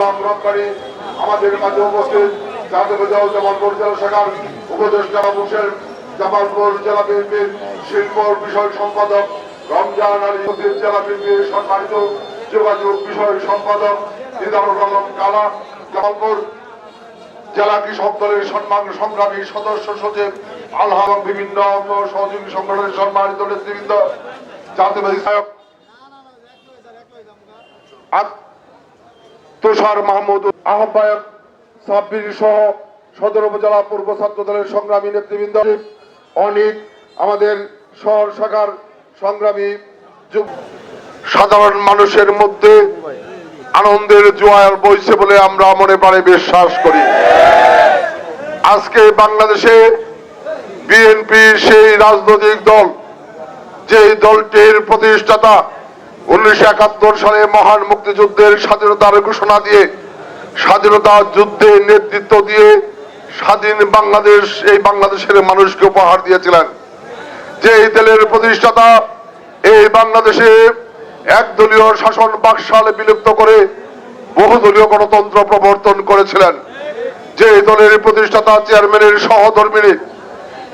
সংগ্রামকারী আমাদের মাঝে উপস্থিত জল জামালপুর জেলা শাখার উপদেষ্টা বাবুসের জামালপুর জেলা বিএনপির শিল্প বিষয় সম্পাদক রমজান আলী জেলা বিএনপির সম্মানিত যোগাযোগ বিষয় সম্পাদক দিদারুল আলম কালা, জামালপুর জেলা কৃষক দলের সম্মান সংগ্রামী সদস্য সচিব আলহা বিভিন্ন সহযোগী সংগঠনের সম্মানিত নেতৃবৃন্দ আত- তুষার মাহমুদ, আহ্বায়ক সাব্বির সহ সদর উপজেলা পূর্ব ছাত্র দলের সংগ্রামী নেতৃবৃন্দ, অনেক, আমাদের শহর শাখার সংগ্রামী সাধারণ মানুষের মধ্যে আনন্দের জোয়ার বইছে বলে আমরা মনে প্রাণে বিশ্বাস করি। আজকে বাংলাদেশে বিএনপি সেই রাজনৈতিক দল যে দলটির প্রতিষ্ঠাতা উনিশশো একাত্তর সালে মহান মুক্তিযুদ্ধের স্বাধীনতার ঘোষণা দিয়ে, স্বাধীনতা যুদ্ধে নেতৃত্ব দিয়ে স্বাধীন বাংলাদেশ, এই বাংলাদেশের মানুষকে উপহার দিয়েছিলেন। যে এই দলের প্রতিষ্ঠাতা এই বাংলাদেশে একদলীয় শাসন বাকশাল বিলুপ্ত করে বহুদলীয় গণতন্ত্র প্রবর্তন করেছিলেন। যে দলের প্রতিষ্ঠাতা, চেয়ারম্যানের সহধর্মিনী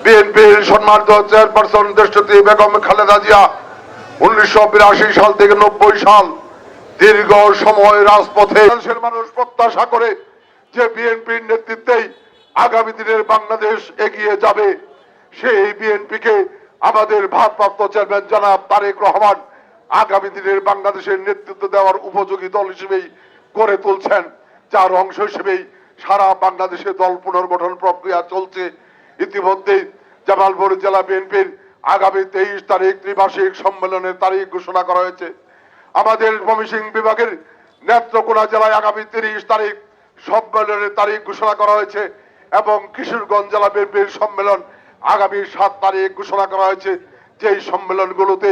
বিএনপির সম্মানিত চেয়ারপারসন দেশটি বেগম খালেদা জিয়া উনিশশো বিরাশি সাল থেকে নব্বই সাল দীর্ঘ সময় রাজপথে মানুষ প্রত্যাশা করে যে বিএনপির নেতৃত্বেই আগামী দিনের বাংলাদেশ এগিয়ে যাবে। সেই বিএনপিকে আমাদের ভারপ্রাপ্ত চেয়ারম্যান জনাব তারেক রহমান আগামী দিনের বাংলাদেশের নেতৃত্ব দেওয়ার উপযোগী দল হিসেবেই গড়ে তুলছেন। যার অংশ হিসেবেই সারা বাংলাদেশে দল পুনর্গঠন প্রক্রিয়া চলছে। ইতিমধ্যে জামালপুর জেলা বিএনপির আগামী তেইশ তারিখ ত্রিবার্ষিক সম্মেলনের তারিখ ঘোষণা করা হয়েছে। আমাদের ময়মনসিংহ বিভাগের নেত্রকোনা জেলায় আগামী তিরিশ তারিখ সম্মেলনের তারিখ ঘোষণা করা হয়েছে এবং কিশোরগঞ্জ জেলা বিএনপির সম্মেলন আগামী সাত তারিখ ঘোষণা করা হয়েছে। যেই সম্মেলনগুলোতে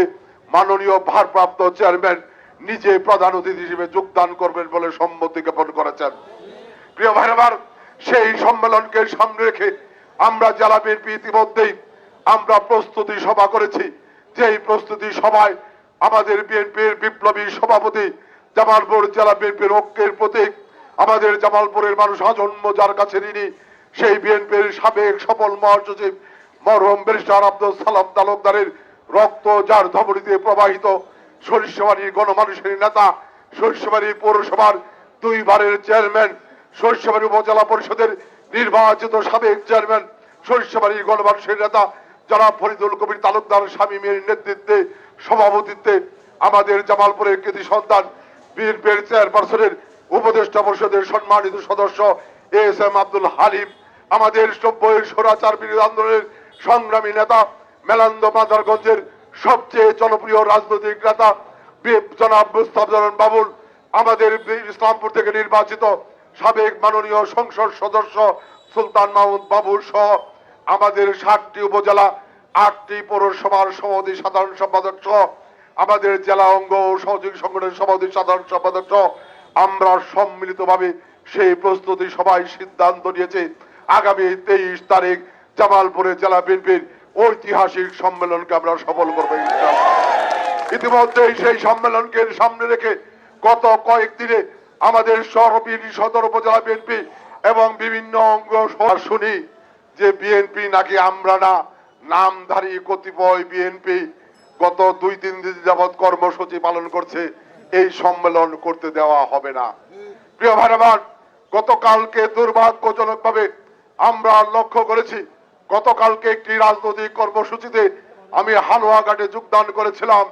মাননীয় ভারপ্রাপ্ত চেয়ারম্যান নিজে প্রধান অতিথি হিসেবে যোগদান করবেন বলে সম্মতি জ্ঞাপন করেছেন। প্রিয় ভাই সেই সম্মেলনকে সামনে রেখে আমরা জেলা বিএনপি ইতিমধ্যেই আমরা প্রস্তুতি সভা করেছি। যেই প্রস্তুতি সভায় আমাদের বিএনপির বিপ্লবী সভাপতি জামালপুর জেলা বিএনপির ঐক্যের প্রতীক, আমাদের জামালপুরের মানুষ আজন্ম যার কাছে ঋণী, সেই বিএনপির সাবেক সফল মহাসচিব মরহম ব্যারিস্টার আব্দুল সালাম তালুকদারের রক্ত যার ধমনীতে প্রবাহিত সরিষাবাড়ির গণমানুষের নেতা সরিষাবাড়ি পৌরসভার দুইবারের চেয়ারম্যান সরিষাবাড়ি উপজেলা পরিষদের নির্বাচিত সাবেক চেয়ারম্যান সরিষাবাড়ির গণমানুষের নেতা যারা ফরিদুল কবির তালুকদার স্বামীমের নেতৃত্বে, সভাপতিত্বে আমাদের জামালপুরের কৃতি সন্তান বিএনপির চেয়ারপারসনের উপদেষ্টা পরিষদের সম্মানিত সদস্য এস এম আব্দুল হালিম, আমাদের সভ্যের স্বরাচার বিরোধী আন্দোলনের সংগ্রামী নেতা মেলান্দ মাদারগঞ্জের সবচেয়ে জনপ্রিয় রাজনৈতিক নেতা জনাব মুস্তাফজান বাবুল, আমাদের ইসলামপুর থেকে নির্বাচিত সাবেক মাননীয় সংসদ সদস্য সুলতান মাহমুদ বাবুল সহ আমাদের ষাটটি উপজেলা, আটটি পৌরসভার সভাপতি, সাধারণ সম্পাদক সহ আমাদের জেলা অঙ্গ ও সহযোগী সংগঠনের সভাপতি, সাধারণ সম্পাদক সহ আমরা সম্মিলিতভাবে সেই প্রস্তুতি সভায় সিদ্ধান্ত নিয়েছে আগামী তেইশ তারিখ জামালপুরে জেলা বিএনপির ঐতিহাসিক সম্মেলনকে আমরা সফল করব ইনশাআল্লাহ। ইতিমধ্যে সেই সম্মেলনকে সামনে রেখে গত কয়েকদিনে আমাদের সরবিনী সদর উপজেলা বিএনপি এবং বিভিন্ন অঙ্গ শুনি যে বিএনপি নাকি আমরা না, নামধারী কতিপয় বিএনপি গত দুই, তিন দিন যাবৎ কর্মসূচি পালন করছে, এই সম্মেলন করতে দেওয়া হবে না। প্রিয় ভাই আমার গতকালকে দুর্ভাগ্যজনক ভাবে আমরা লক্ষ্য করেছি, গতকালকে একটি রাজনৈতিক কর্মসূচিতে আমি হালুয়াঘাটে যোগদান করেছিলাম।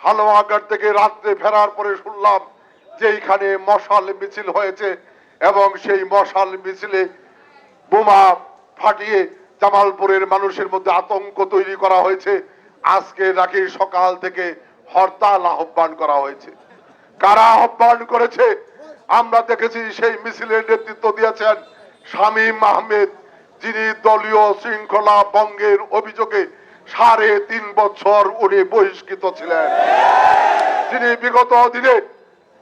হালুয়াঘাট থেকে রাত্রে ফেরার পরে শুনলাম যে এইখানে মশাল মিছিল হয়েছে এবং সেই মশাল মিছিলে বোমা ফাটিয়ে জামালপুরের মানুষের মধ্যে আতঙ্ক তৈরি করা হয়েছে। আজকে নাকি সকাল থেকে হরতাল আহ্বান করা হয়েছে। কারা আহ্বান করেছে? আমরা দেখেছি সেই মিছিলের নেতৃত্ব দিয়েছেন শামীম আহমেদ, যিনি দলীয় শৃঙ্খলা ভঙ্গের অভিযোগে সাড়ে তিন বছর উনি বহিষ্কৃত ছিলেন। যিনি বিগত দিনে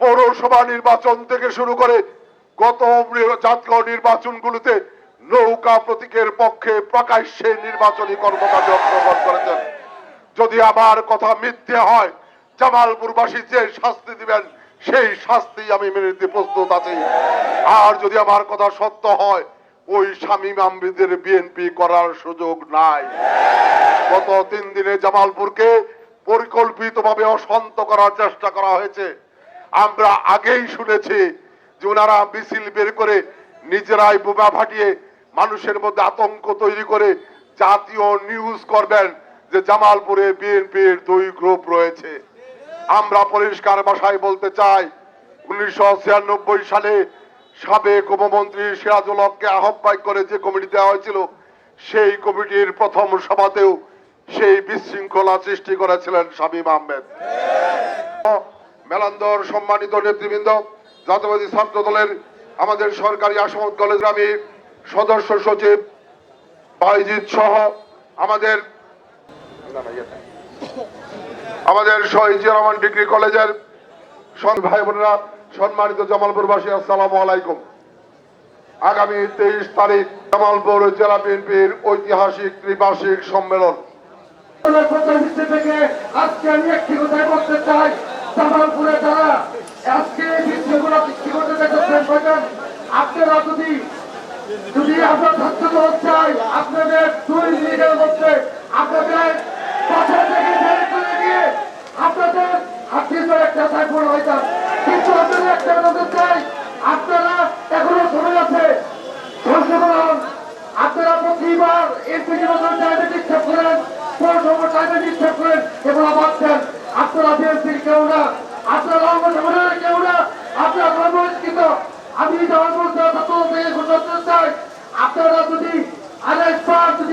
পৌরসভা নির্বাচন থেকে শুরু করে গত জাতীয় নির্বাচনগুলোতে নৌকা প্রতীকের পক্ষে প্রকাশ্যে নির্বাচনী কর্মকাণ্ডে অংশগ্রহণ করেছেন। যদি আমার কথা মিথ্যে হয়, জামালপুরবাসী যে শাস্তি দিবেন, সেই শাস্তি আমি মেনে নিতে প্রস্তুত আছি। আর যদি আমার কথা সত্য হয়, ওই স্বামী আম্বিদের বিএনপি করার সুযোগ নাই। গত তিন দিনে জামালপুরকে পরিকল্পিতভাবে অশান্ত করার চেষ্টা করা হয়েছে। আমরা আগেই শুনেছি যে ওনারা মিছিল বের করে নিজেরাই বোমা ফাটিয়ে মানুষের মধ্যে আতঙ্ক তৈরি করে জাতীয় নিউজ করবেন যে জামালপুরে বিএনপির দুই গ্রুপ রয়েছে। আমরা পরিষ্কার ভাষায় বলতে চাই, উনিশশো ছিয়ানব্বই সালে সাবেক উপমন্ত্রী সিরাজুল হককে আহ্বায়ক করে যে কমিটি দেওয়া হয়েছিল, সেই কমিটির প্রথম সভাতেও সেই বিশৃঙ্খলা সৃষ্টি করেছিলেন শামীম আহমেদ। মেলান্দর সম্মানিত নেতৃবৃন্দ, জাতীয়বাদী ছাত্র দলের আমাদের সরকারি আসমত কলেজ আমি সদস্য সচিব বাইজিৎ সহ আমাদের আমাদের শহীদ রহমান ডিগ্রি কলেজের ভাই বোনেরা, সম্মানিত জামালপুরবাসী, আসসালামু আলাইকুম। আগামী তেইশ তারিখ জামালপুর জেলা বিএনপির ঐতিহাসিক ত্রিবার্ষিক সম্মেলন। আজকে আপনারা যদি যদি আমরা ছাত্র দল চাই, আপনাদের দুই মিনিটের মধ্যে, আপনাদের পাশে থেকে বের করে দিয়ে আপনাদের হাতিয়ে ধরে একটা সাইফোন হইতাম কিন্তু আপনাদের একটা বলতে চাই, আপনারা এখনও সময় আছে। সংশোধন আপনারা প্রতিবার এমপি নির্বাচন চাইতে নিক্ষেপ করেন পৌরসভা চাইতে নিক্ষেপ করেন, এগুলো বাদ দেন। আপনারা বিএনপির কেউ না, আপনারা অঙ্গ সংগঠনের কেউ না, আপনারা ধর্মস্কৃত আমি ধর্ম থেকে ঘোষণা করতে চাই আপনারা যদি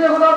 আরেকবার যদি এগুলো জামালপুরবাসীকে পছন্দ করতে